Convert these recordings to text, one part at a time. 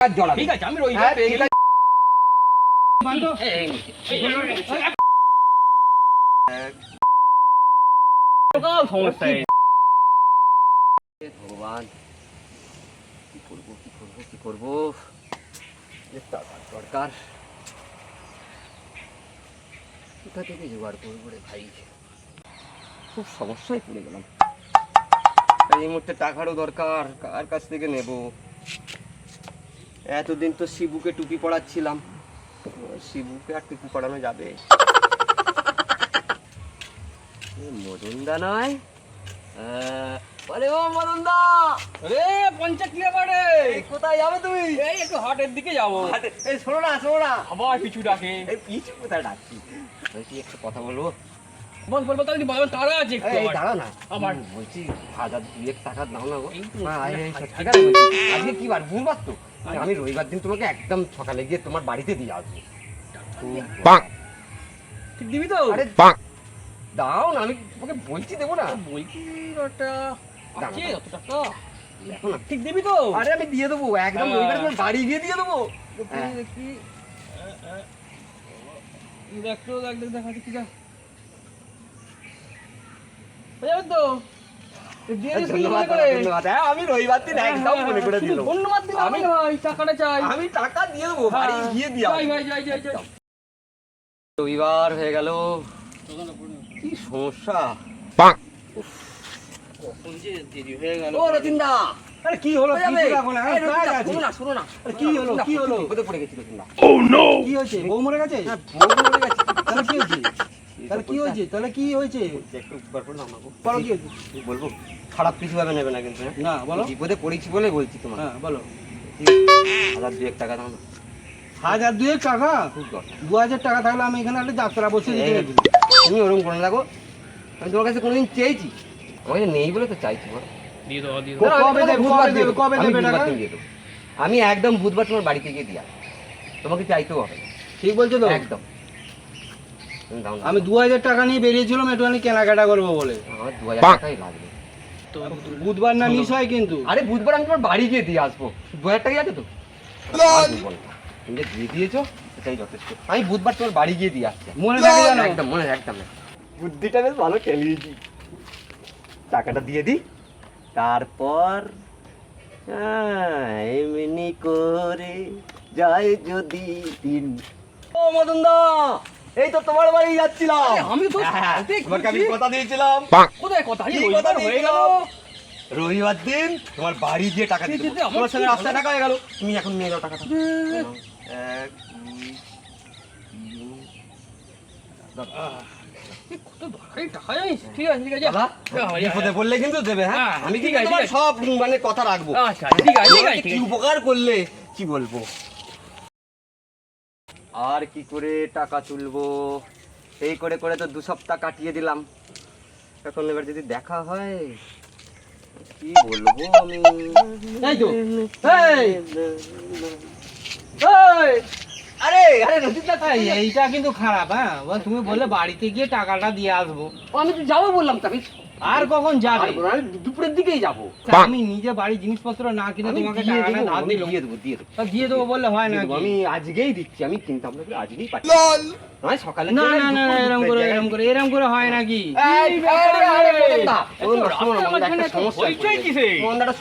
ঠিক আছে আমি হ্যাঁ, পেয়ে গেলাম। সমস্যা ভগবান কি করব কি করব কি করব দরকার কোথা থেকে জোগাড় করব রে ভাই খুব সমস্যায় পড়ে গেলাম এই মুহূর্তে টাকারও দরকার কার কাছ থেকে নেব এতদিন তো শিবুকে টুপি পড়াচ্ছিলাম শিবুকে আর টুপি পড়ানো যাবে। মদনদা নয়? আরে ও মদনদা আরে, পঞ্চায়েত ক্লিয়ার। কোথায় যাবে তুমি? এই একটু হাটের দিকে যাব। এই শোনো না শোনো না। আবার পিছু ডাকে। এই পিছু কোথায় ডাকছি? বলছি একটা কথা বলব? বল বল বল তাহলে বল তারা আছে একটু এই। দাঁড়াও না। আমার। বলছি হাজার দুয়েক টাকা দাও না গো। ঠিক আছে আজকে কি বার? বুধবার তো? আমি রবিবার দিন তোমাকে একদম সকালে গিয়ে তোমার বাড়িতে দিয়ে আসব। ঠিক দিবি তো? আরে দাও না আমি তোমাকে বলছি দেবো না। বলছি ওটা আছে। অত টাকা ঠিক দিবি তো? আরে আমি দিয়ে দেবো একদম। রবিবার তোমার বাড়ি গিয়ে দিয়ে দেবো। দেখি। দেখি দেখ তো দেখ দেখ দেখা। দেখি যা তো। আমি রবিবার দিন একদম মনে করে দিলাম ধন্যবাদ দিলাম আমি- আমি ভাই টাকাটা চাই। আমি টাকা দিয়ে দেবো বাড়ি হ্যাঁ। গিয়ে দিয়ে আসব। ভাই যাই যাই যাই রবিবার হয়ে গেল। কি সমস্যা? কখন যে দেরি হয়ে গেল। ও রতিনদা! আরে কি হলো? না আরে কি হলো, কি হলো? পড়ে গেছি রতিনদা কি হয়েছে? বউ মরে গেছে? হ্যাঁ, বউ মরে গেছে। তাহলে কি হয়েছে তাহলে কি হয়েছে? তাহলে কি হয়েছে? একটু উপকার করো না বলো কি হয়েছে? বলব খারাপ কিছু ভাবে নেবে না কিন্তু হ্যাঁ? না বলো। বিপদে পড়েছি বলে বলছি তোমার হ্যাঁ বলো। হাজার দু এক টাকা দাও না। হাজার দুয়েক টাকা? দু হাজার টাকা থাকলে আমি এখানে একটা যাত্রা বসে দিতে তুমি ওরকম করে রাখো আমি তোমার কাছে কোনোদিন চেয়েছি। আমাকে নেই বলে তো চাইছি আমি একদম বুধবার তোমার বাড়িতে গিয়ে দিয়া তোমাকে চাইতেও হবে ঠিক বলছো তো? একদম। আমি দু হাজার টাকা নিয়ে বেরিয়েছিলাম একটুখানি কেনাকাটা করব বলে। আমার দু হাজার টাকাই লাগবে। বুধবার না মিস হয় কিন্তু। আরে বুধবার আমি তোমার বাড়ি গিয়ে দিয়ে আসব। দু হাজার টাকাই আছে তো? তুমি যে দিয়ে দিয়েছ সেটাই যথেষ্ট। আমি বুধবার তোমার বাড়ি গিয়ে দিয়ে আসছি। মনে থাকে জানো? একদম মনে একদম। বুদ্ধিটা বেশ ভালো খেলিয়েছি। টাকাটা দিয়ে দিই। তারপর আহ, এমনি করে যায় যদি দিন ও মদন দা এই তো তোমার বাড়ি যাচ্ছিলাম। আমি তো হ্যাঁ, তোমাকে আমি কথা দিয়েছিলাম। কোথায় কথা? হয়ে গেল। রবিবার দিন তোমার বাড়ি গিয়ে টাকা দিতে আমার সঙ্গে রাস্তায় টাকা হয়ে গেল। তুমি এখন নিয়ে যাও টাকাটা। হ্যাঁ, হ্যাঁ? হ্যাঁ, আমি। সব মানে কথা রাখব। আচ্ছা আছে কি উপকার করলে কি বলব? আর কি করে টাকা তুলবো? এই করে করে তো দু সপ্তাহ কাটিয়ে দিলাম। এখন এবার যদি দেখা হয় কি বলব আমি? এই তো। এই! আরে আরে রচিতা এই, এইটা কিন্তু খারাপ হ্যাঁ? তুমি বললে বাড়িতে গিয়ে টাকাটা দিয়ে আসব। আমি তো যাব বললাম তো আমি আর কখন যাবে দুপুরের দিকেই যাব আমি নিজে বাড়ির জিনিসপত্র না কিনে তোমাকে দিয়ে দেবো, দিয়ে দেবো দিয়ে দেবো দিয়ে দেবো বললে হয় না আমি আজকেই দিচ্ছি আমি চিন্তা ভাবনা করে আজকেই পাচ্ছি সকালে না না না এরকম করে এরকম করে এরকম করে হয় নাকি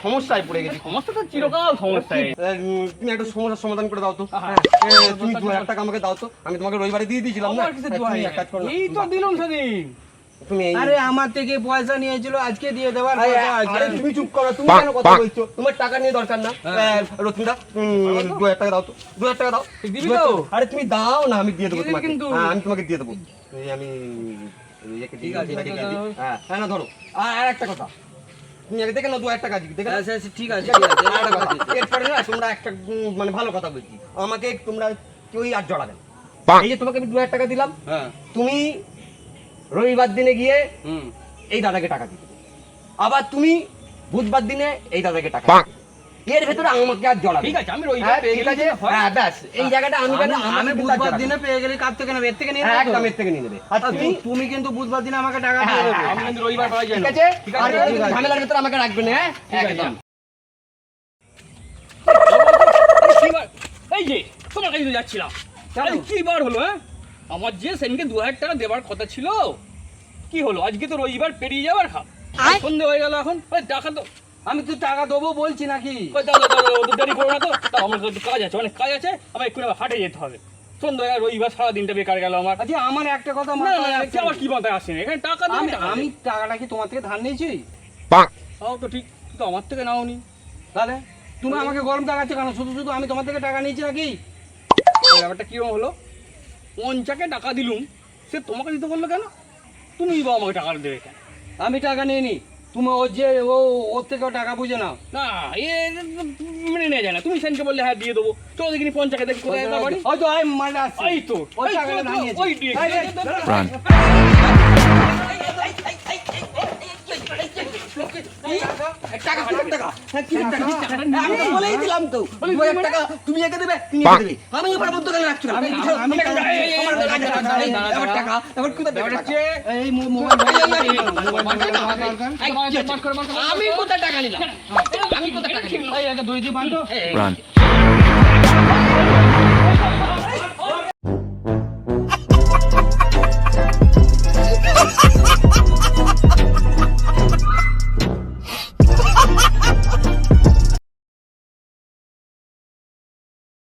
সমস্যায় পড়ে গেছি। সমস্যায় তুমি একটা সমস্যার সমাধান করে দাও তো হ্যাঁ। তুমি দু হাজার টাকা আমাকে দাও তো আমি তোমাকে রবিবারে দিয়ে দিয়েছিলাম না। এই তো দিলাম সেদিন তুমি আরে আমার থেকে পয়সা নিয়েছিল আজকে দিয়ে দেওয়ার আরে, কথা আছে। আরে, তুমি চুপ করো তুমি কেন কথা বলছো? তোমার টাকা নিয়ে দরকার না। হ্যাঁ। রতিনদা দু হাজার টাকা দাও তো। দু হাজার টাকা দাও। দিবি তো? আরে তুমি দাও না আমি দিয়ে দেবো তোমাকে। হ্যাঁ আমি তোমাকে দিয়ে দেবো। আমি ঠিক আছে। হ্যাঁ হ্যাঁ না ধরো। আর একটা কথা। তুমি আগে দেখে দু দেখে আচ্ছা, আচ্ছা, ঠিক আছে। এরপরে না তোমরা একটা মানে ভালো কথা বলছি। আমাকে তোমরা কেউই আর জড়াবে। এই যে তোমাকে আমি দু হাজার টাকা দিলাম। হ্যাঁ। তুমি রবিবার দিনে গিয়ে এই দাদাকে টাকা দিবে। আবার তুমি বুধবার দিনে এই দাদাকে টাকা এর ভেতরে আমাকে আর জড়াবে ঠিক আছে আমি হ্যাঁ, রবিবার পেয়ে গেলে হ্যাঁ। ব্যাস এই জায়গাটা আমি আমি কেন আমি বুধবার দিনে পেয়ে গেলে কার থেকে নেবে? এর থেকে নিয়ে হ্যাঁ, নেবে? একদম এর থেকে নিয়ে নেবে। আর আর তুমি তুমি কিন্তু বুধবার দিনে আমাকে টাকা দিয়ে হ্যাঁ, দেবে। হ্যাঁ, আমি কিন্তু রবিবার পাওয়া যায় ঠিক না আছে ঠিক আর ঝামেলার ভেতরে আমাকে রাখবে না হ্যাঁ? ঠিক আছে। একদম। আরে কি কাজে তো যাচ্ছিলাম। কি বার হলো হ্যাঁ? আমার যে সেনকে দু হাজার টাকা দেওয়ার কথা ছিল কি হলো? আজকে তো রবিবার পেরিয়ে যাওয়ার খা সন্ধে হয়ে গেল এখন। ওই টাকা তো আমি তো টাকা দেবো বলছি নাকি? দেরি করো না তো। আমার তো কাজ আছে অনেক কাজ আছে। আমার এক্ষুনি হাটে যেতে হবে। সন্ধ্যে রবিবার সারা দিনটা বেকার গেল আমার। আচ্ছা আমার একটা কথা কি মাথায় আসেনি এখানে টাকা আমি আমি টাকাটা কি তোমার থেকে ধার নিয়েছি? তাও তো ঠিক কিন্তু আমার থেকে নাওনি। তাহলে তুমি আমাকে গরম দেখাচ্ছ কেন? শুধু শুধু আমি তোমার থেকে টাকা নিয়েছি নাকি? ব্যাপারটা কীরকম হলো? পঞ্চাকে টাকা দিলুম সে তোমাকে দিতে বলল কেন তুমি বা আমাকে টাকা দেবে কেন আমি টাকা নিয়ে নি তুমি ওর যে ও ওর থেকে টাকা বুঝে নাও না এ মেনে নেওয়া যায় না তুমি সেনকে বললে হ্যাঁ দিয়ে দেবো তো দেখিনি পঞ্চাকে দেখি কোথায় বাড়ি হয়তো আমি মানে এই তো ওই টাকাটা তো, ওই হ্যাঁ, আমি বলেই দিলাম তো টাকা তুমি রাখছি আমি- আমি টাকা- নিলাম আমি কোথায় টাকা দিলাম? এই, দিয়ে। Run.